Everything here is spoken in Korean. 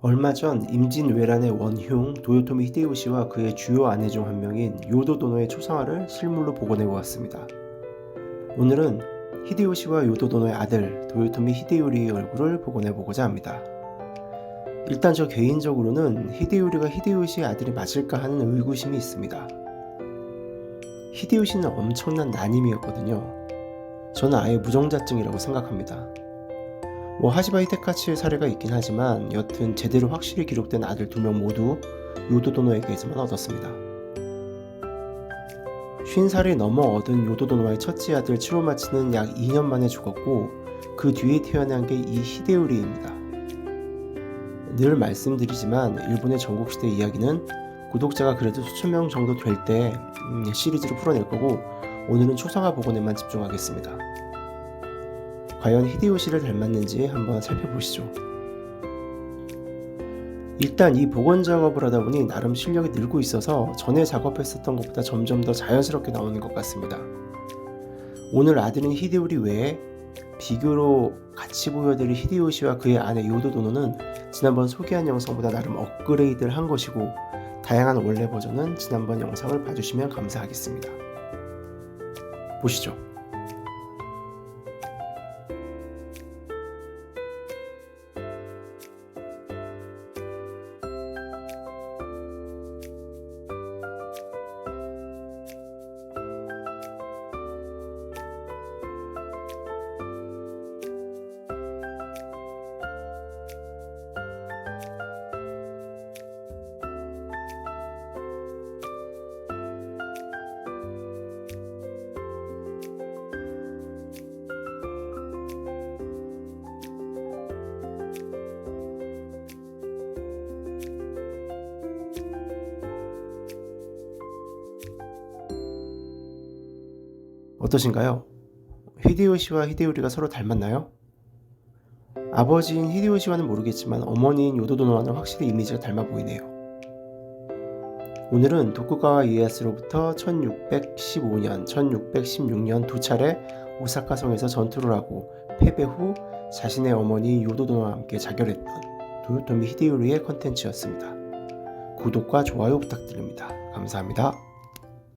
얼마 전 임진 왜란의 원흉 도요토미 히데요시와 그의 주요 아내 중 한 명인 요도도노의 초상화를 실물로 복원해 보았습니다. 오늘은 히데요시와 요도도노의 아들 도요토미 히데요리의 얼굴을 복원해 보고자 합니다. 일단 저 개인적으로는 히데요리가 히데요시의 아들이 맞을까 하는 의구심이 있습니다. 히데요시는 엄청난 난임이었거든요. 저는 아예 무정자증이라고 생각합니다. 뭐 하지바 히데카치의 사례가 있긴 하지만 여튼 제대로 확실히 기록된 아들 두 명 모두 요도도노에게서만 얻었습니다. 50살이 넘어 얻은 요도도노와의 첫째 아들 치로마치는 약 2년 만에 죽었고 그 뒤에 태어난 게 이 히데요리입니다. 늘 말씀드리지만 일본의 전국시대 이야기는 구독자가 그래도 수천 명 정도 될 때 시리즈로 풀어낼 거고 오늘은 초상화 복원에만 집중하겠습니다. 과연 히데요시를 닮았는지 한번 살펴보시죠. 일단 이 복원 작업을 하다 보니 나름 실력이 늘고 있어서 전에 작업했었던 것보다 점점 더 자연스럽게 나오는 것 같습니다. 오늘 아들인 히데요리 외에 비교로 같이 보여드릴 히데요시와 그의 아내 요도도노는 지난번 소개한 영상보다 나름 업그레이드를 한 것이고 다양한 원래 버전은 지난번 영상을 봐주시면 감사하겠습니다. 보시죠. 어떠신가요? 히데요시와 히데요리가 서로 닮았나요? 아버지인 히데요시와는 모르겠지만 어머니인 요도도노와는 확실히 이미지가 닮아 보이네요. 오늘은 도쿠가와 이에야스로부터 1615년, 1616년 두 차례 오사카 성에서 전투를 하고 패배 후 자신의 어머니 요도도노와 함께 자결했던 도요토미 히데요리의 컨텐츠였습니다. 구독과 좋아요 부탁드립니다. 감사합니다.